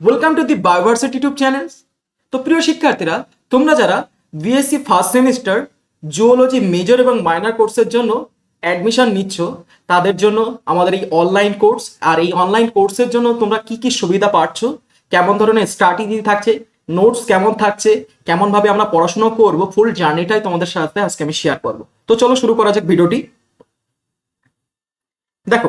Welcome to the Bioversity YouTube channel তো প্রিয় শিক্ষার্থীরা, তোমরা যারা BSc first semester zoology major এবং মাইনর কোর্সের জন্য অ্যাডমিশন নিচ্ছ, তাদের জন্য আমাদের এই অনলাইন কোর্স আর এই অনলাইন কোর্সের জন্য তোমরা কি কি সুবিধা পাচ্ছ, কেমন ধরনের স্ট্র্যাটেজি থাকছে নোটস কেমন থাকছে, কেমনভাবে আমরা পড়াশোনা করব ফুল জার্নিটাই তোমাদের সাথে আজকে আমি শেয়ার করব। তো চলো শুরু করা যাক ভিডিওটি। দেখো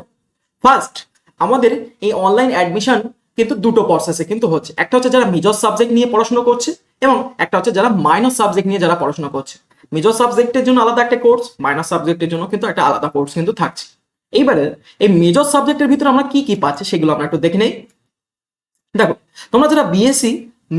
ফার্স্ট আমাদের এই অনলাইন অ্যাডমিশন কিন্তু দুটো প্রসেসে কিন্তু হচ্ছে। একটা হচ্ছে যারা মেজর সাবজেক্ট নিয়ে পড়াশোনা করছে এবং একটা হচ্ছে যারা মাইনর সাবজেক্ট নিয়ে যারা পড়াশোনা করছে। মেজর সাবজেক্টের জন্য আলাদা একটা কোর্স মাইনর সাবজেক্টের জন্য কিন্তু একটা আলাদা কোর্স কিন্তু থাকছে। এইবারে এই মেজর সাবজেক্টের ভিতরে আমরা কি কি পাচ্ছি সেগুলো আমরা একটু দেখে নেই। দেখো, তোমরা যারা বিএসসি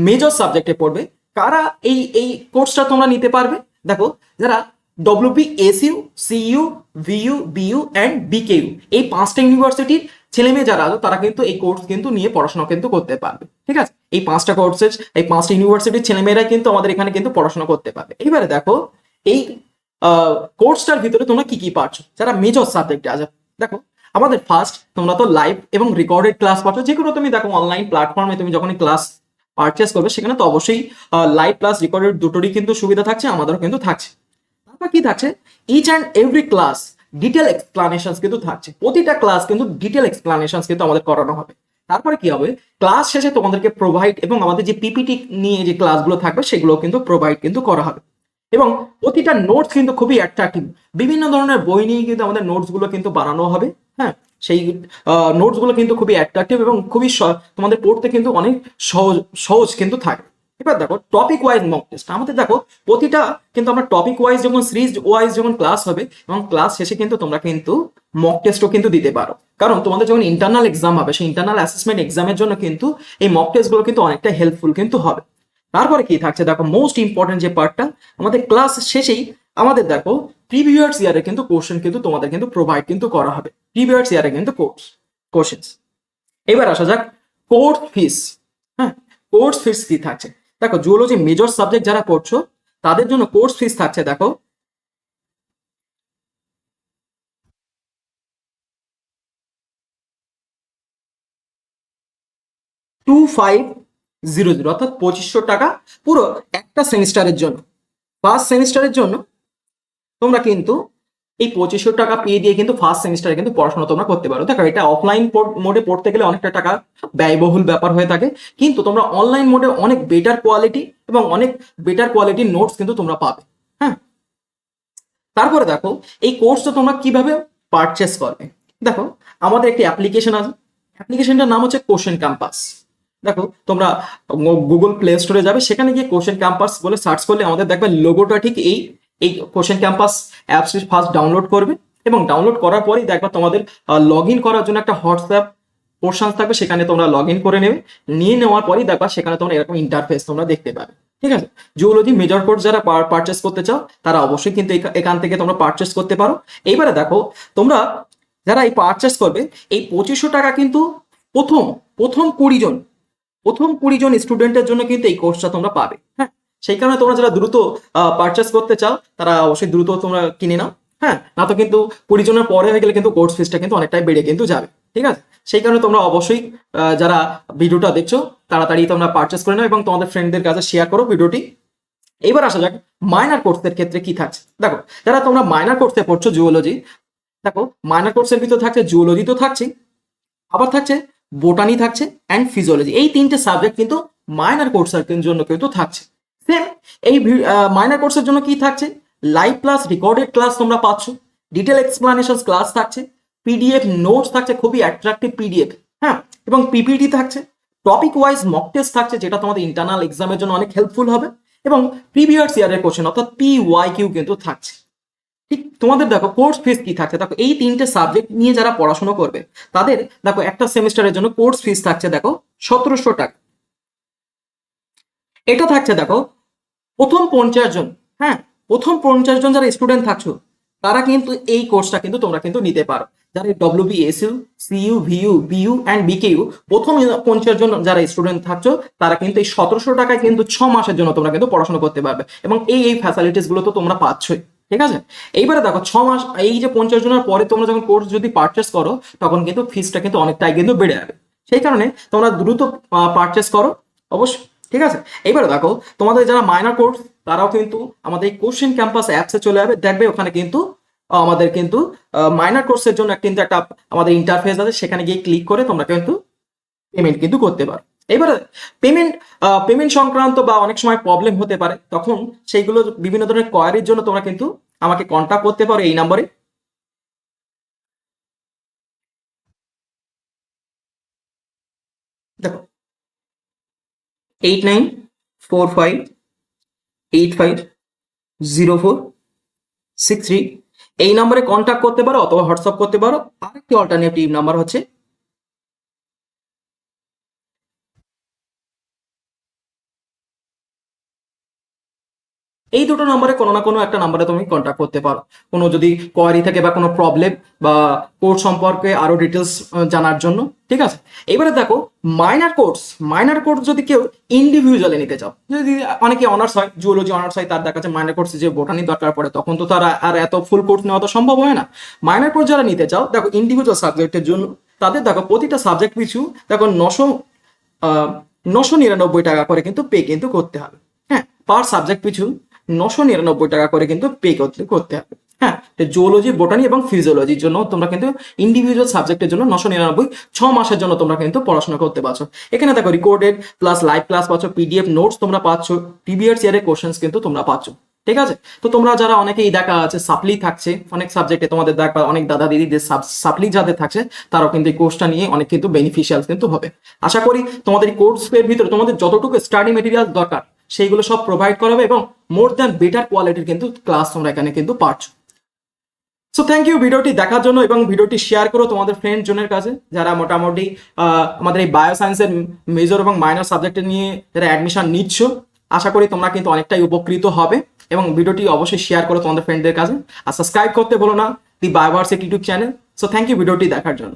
মেজর সাবজেক্টে পড়বে, কারা এই এই কোর্সটা তোমরা নিতে পারবে? দেখো, যারা WP SU CU VU BU and BKU এই পাঁচটা ইউনিভার্সিটির ছেলে মেয়ে যারা আছো, তারা কিন্তু এই কোর্স কিন্তু নিয়ে পড়াশোনা কিন্তু করতে পারবে, ঠিক আছে? এই পাঁচটা কোর্সের এই পাঁচটা ইউনিভার্সিটির ছেলেমেয়েরা কিন্তু আমাদের এখানে কিন্তু পড়াশোনা করতে পারবে। এইবারে দেখো, এই কোর্সটার ভিতরে তোমরা কি কি পাচ্ছ যারা মেজর সাবজেক্টে আছে, দেখো, আমাদের ফার্স্ট তোমরা তো লাইভ এবং রেকর্ডেড ক্লাস পাচ্ছ যে কোনো তুমি দেখো অনলাইন প্ল্যাটফর্মে তুমি যখন ক্লাস পারচেস করবে, সেখানে তো অবশ্যই লাইভ প্লাস রেকর্ডেড দুটোরই কিন্তু সুবিধা থাকছে, আমাদেরও কিন্তু থাকছে। তারপর কি থাকছে? Each and every class detail explanation কিন্তু থাকছে। প্রতিটা ক্লাস কিন্তু ডিটেল এক্সপ্লানেশন কিন্তু আমাদের করানো হবে। তারপরে কি হবে? ক্লাস শেষে তোমাদেরকে প্রোভাইড এবং আমাদের যে পিপিটি নিয়ে যে ক্লাসগুলো থাকবে সেগুলো কিন্তু প্রোভাইড কিন্তু করা হবে। এবং প্রতিটা নোটস কিন্তু খুবই অ্যাট্রাক্টিভ বিভিন্ন ধরনের বই নিয়ে কিন্তু আমাদের নোটসগুলো কিন্তু বানানো হবে হ্যাঁ? সেই নোটসগুলো কিন্তু খুবই অ্যাট্রাক্টিভ এবং খুবই তোমাদের পড়তে কিন্তু অনেক সহজ সহজ কিন্তু থাকে। এবার দেখো টপিক ওয়াইজ মক টেস্ট আমাদের দেখো, প্রতিটা কিন্তু আমরা টপিক ওয়াইজ যখন সিরিজ ওয়াইজ যখন ক্লাস হবে, এবং ক্লাস শেষে কিন্তু তোমরা কিন্তু মক টেস্টও কিন্তু দিতে পারো। কারণ তোমাদের যখন ইন্টারনাল এক্সাম হবে, সেই ইন্টারনাল অ্যাসেসমেন্ট এক্সামের জন্য কিন্তু এই মক টেস্টগুলো কিন্তু অনেকটা হেল্পফুল কিন্তু হবে। তারপরে কি থাকছে? দেখো মোস্ট ইম্পর্টেন্ট যে পার্টটা আমাদের ক্লাস শেষেই আমাদের দেখো প্রিভিয়াস ইয়ারে কিন্তু কোশ্চেন কিন্তু তোমাদের কিন্তু প্রোভাইড কিন্তু করা হবে। প্রিভিয়াস ইয়ারে কিন্তু কোর্স কোশ্চেন্স এবার আসা যাক কোর্স ফিস হ্যাঁ? কোর্স ফিস কি থাকছে? দেখো জুওলজি মেজর সাবজেক্ট যারা পড়ছো, তাদের জন্য কোর্স ফিস থাকছে, দেখো। টু ফাইভ জিরো জিরো অর্থাৎ পঁচিশশো টাকা পুরো একটা সেমিস্টারের জন্য। ফার্স্ট সেমিস্টারের জন্য তোমরা কিন্তু এই পঁচিশশো টাকা পেয়ে দিয়ে কিন্তু ফার্স্ট সেমিস্টারে কিন্তু পড়াশোনা তোমরা করতে পারো। দেখো, এটা অফলাইন মোডে পড়তে গেলে অনেকটা টাকা ব্যয়বহুল ব্যাপার হয়ে থাকে। কিন্তু তোমরা অনলাইন মোডে অনেক বেটার কোয়ালিটি এবং অনেক বেটার কোয়ালিটির নোটস কিন্তু তোমরা পাবে। হ্যাঁ? তারপরে দেখো, এই কোর্সটা তোমরা কীভাবে পারচেস করবে? দেখো, আমাদের একটি অ্যাপ্লিকেশন আছে। অ্যাপ্লিকেশনটার নাম হচ্ছে কোশ্চেন ক্যাম্পাস দেখো, তোমরা গুগল প্লে স্টোরে যাবে, সেখানে গিয়ে কোশ্চেন ক্যাম্পাস বলে সার্চ করলে আমাদের দেখবে লোগোটা ঠিক এই এই কোশ্চেন ক্যাম্পাস অ্যাপসটি ফার্স্ট ডাউনলোড করবে এবং ডাউনলোড করার পরেই দেখবা তোমাদের লগ করার জন্য একটা হোয়াটসঅ্যাপ পোর্শন থাকবে, সেখানে তোমরা লগ করে নেবে। নিয়ে নেওয়ার পরেই দেখবা সেখানে তোমরা এরকম ইন্টারফেস তোমরা দেখতে পাবে। ঠিক আছে? জুওলজি মেজর কোর্স যারা পারচেস করতে চাও, তারা অবশ্যই কিন্তু এখা- এখান থেকে তোমরা পারচেস করতে পারো। এইবারে দেখো, তোমরা যারা এই পারচেস করবে, এই পঁচিশশো টাকা কিন্তু প্রথম প্রথম কুড়ি জন, প্রথম কুড়ি জন স্টুডেন্টের জন্য কিন্তু এই কোর্সটা তোমরা পাবে। সেই কারণে তোমরা যারা দ্রুত পারচেস করতে চাও, তারা অবশ্যই দ্রুত তোমরা কিনে নাও হ্যাঁ? না তো কিন্তু কুড়ি জনের পরে হয়ে গেলে কিন্তু কোর্স ফিসটা কিন্তু অনেকটাই বেড়ে কিন্তু যাবে, ঠিক আছে? সেই কারণে তোমরা অবশ্যই যারা ভিডিওটা দেখছ, তাড়াতাড়ি তোমরা পারচেস করে নাও এবং তোমাদের ফ্রেন্ডদের কাছে শেয়ার করো ভিডিওটি। এবার আসা যাক মাইনার কোর্সের ক্ষেত্রে কি থাকছে? দেখো, যারা তোমরা মাইনার কোর্সে পড়ছো জুওলজি দেখো মাইনার কোর্সের ভিতর থাকছে জুওলজি তো থাকছেই, আবার থাকছে বোটানি থাকছে অ্যান্ড ফিজিওলজি এই তিনটে সাবজেক্ট কিন্তু মাইনার কোর্সের জন্য কিন্তু থাকছে। সেম এই মাইনার কোর্সের জন্য কি থাকছে? লাইভ ক্লাস রেকর্ডেড ক্লাস তোমরা পাচ্ছ। ডিটেল এক্সপ্লানেশন ক্লাস থাকছে। পিডিএফ নোটস থাকছে, খুবই অ্যাট্রাকটিভ পিডিএফ হ্যাঁ এবং পিপিটি থাকছে। টপিক ওয়াইজ মক টেস্ট থাকছে, যেটা তোমাদের ইন্টারনাল এক্সামের জন্য অনেক হেল্পফুল হবে। এবং প্রিভিয়াস ইয়ারের কোশ্চেন অর্থাৎ পি ওয়াই কিউ কিন্তু থাকছে। ঠিক তোমাদের দেখো কোর্স ফিস কি থাকছে? দেখো, এই তিনটে সাবজেক্ট নিয়ে যারা পড়াশোনা করবে, তাদের দেখো, একটা সেমিস্টারের জন্য কোর্স ফিস থাকছে, দেখো, সতেরোশো টাকা। এটা থাকছে দেখো, প্রথম পঞ্চাশ জন হ্যাঁ প্রথম পঞ্চাশ জন যারা স্টুডেন্ট থাকছো, তারা কিন্তু এই কোর্সটা কিন্তু তোমরা কিন্তু নিতে পারো। যারা W B S U CU VU BU and BKU প্রথম পঞ্চাশ জন যারা স্টুডেন্ট থাকছো, তারা কিন্তু এই সতেরোশো টাকায় কিন্তু ছ মাসের জন্য তোমরা কিন্তু পড়াশোনা করতে পারবে এবং এই এই ফ্যাসিলিটিসগুলো তো তোমরা পাচ্ছই, ঠিক আছে? এইবারে দেখো, ছ মাস, এই যে পঞ্চাশ জনের পরে তোমরা যখন কোর্স যদি পারচেস করো, তখন কিন্তু ফিসটা কিন্তু অনেকটাই কিন্তু বেড়ে যাবে। সেই কারণে তোমরা দ্রুত পারচেস করো, অবশ্যই। ঠিক আছে? এবারে দেখো, তোমাদের যারা মাইনার কোর্স তারাও কিন্তু আমাদের এই কোশ্চেন ক্যাম্পাস অ্যাপসে চলে যাবে। দেখবে ওখানে কিন্তু আমাদের কিন্তু মাইনার কোর্সের জন্য কিন্তু একটা আমাদের ইন্টারফেস আছে। সেখানে গিয়ে ক্লিক করে তোমরা কিন্তু পেমেন্ট কিন্তু করতে পারো। এবারে পেমেন্ট পেমেন্ট সংক্রান্ত বা অনেক সময় প্রবলেম হতে পারে। তখন সেইগুলো বিভিন্ন ধরনের কোয়ারির জন্য তোমরা কিন্তু আমাকে কন্ট্যাক্ট করতে পারো এই নাম্বারে দেখো eight nine four five eight five zero four six three এই নম্বরে কন্ট্যাক্ট করতে পারো অথবা হোয়াটসঅ্যাপ করতে পারো। আরেকটি অল্টারনেটিভ নাম্বার হচ্ছে এই দুটো নম্বরে কোনো না কোনো একটা নম্বরে তুমি কন্ট্যাক্ট করতে পারো। কোনো যদি কোয়ারি থাকে বা কোনো প্রবলেম বা কোর্স সম্পর্কে আরও ডিটেলস জানার জন্য, ঠিক আছে? এবারে দেখো মাইনার কোর্স মাইনার কোর্স যদি কেউ ইন্ডিভিজুয়ালি নিতে চাও, যদি অনেকে অনার্স হয় জুওলজি অনার্স হয়, তার দেখা যাচ্ছে মাইনার কোর্সে যে বোটানি দরকার পড়ে, তখন তো তারা আর এত ফুল কোর্স নেওয়া তো সম্ভব হয় না। মাইনার কোর্স যারা নিতে চাও, দেখো ইন্ডিভিজুয়াল সাবজেক্টের জন্য, তাদের দেখো প্রতিটা সাবজেক্ট পিছু দেখো নশো নশো নিরানব্বই টাকা করে কিন্তু পে কিন্তু করতে হবে। হ্যাঁ পার সাবজেক্ট পিছু নশো নিরানব্বই টাকা করে কিন্তু পে করতে করতে হবে। হ্যাঁ জুওলজি বোটানি এবং ফিজিওলজির জন্য তোমরা কিন্তু ইন্ডিভিজুয়াল সাবজেক্টের জন্য নশো নিরানব্বই, ছ মাসের জন্য তোমরা কিন্তু পড়াশোনা করতে পারছ। এখানে দেখো রেকর্ডেড প্লাস লাইভ ক্লাস পাচ্ছ পিডিএফ নোটস তোমরা পাচ্ছ প্রিভিয়াস ইয়ারের কোশ্চেন্স কিন্তু তোমরা পাচ্ছ। ঠিক আছে? তো তোমরা যারা অনেকেই দেখা আছে সাপ্লি থাকছে, অনেক সাবজেক্টে তোমাদের দেখা, অনেক দাদা দিদিদের সাপ্লি যাদের থাকছে, তারাও কিন্তু এই কোর্সটা নিয়ে অনেক কিন্তু বেনিফিশিয়াল কিন্তু হবে। আশা করি তোমাদের এই কোর্সের ভিতরে তোমাদের যতটুকু স্টাডি মেটেরিয়াল দরকার সেইগুলো সব প্রোভাইড করা হবে এবং মোর দ্যান বেটার কোয়ালিটির কিন্তু ক্লাস তোমরা এখানে কিন্তু পাচ্ছ সো থ্যাংক ইউ ভিডিওটি দেখার জন্য এবং ভিডিওটি শেয়ার করো তোমাদের ফ্রেন্ড জনের কাছে যারা মোটামুটি আমাদের এই বায়ো সায়েন্সের মেজর এবং মাইনর সাবজেক্টে নিয়ে যারা অ্যাডমিশন নিচ্ছ, আশা করি তোমরা কিন্তু অনেকটাই উপকৃত হবে এবং ভিডিওটি অবশ্যই শেয়ার করো তোমাদের ফ্রেন্ডদের কাছে। আর সাবস্ক্রাইব করতে বলো না the Bioversity YouTube channel so thank you ভিডিওটি দেখার জন্য।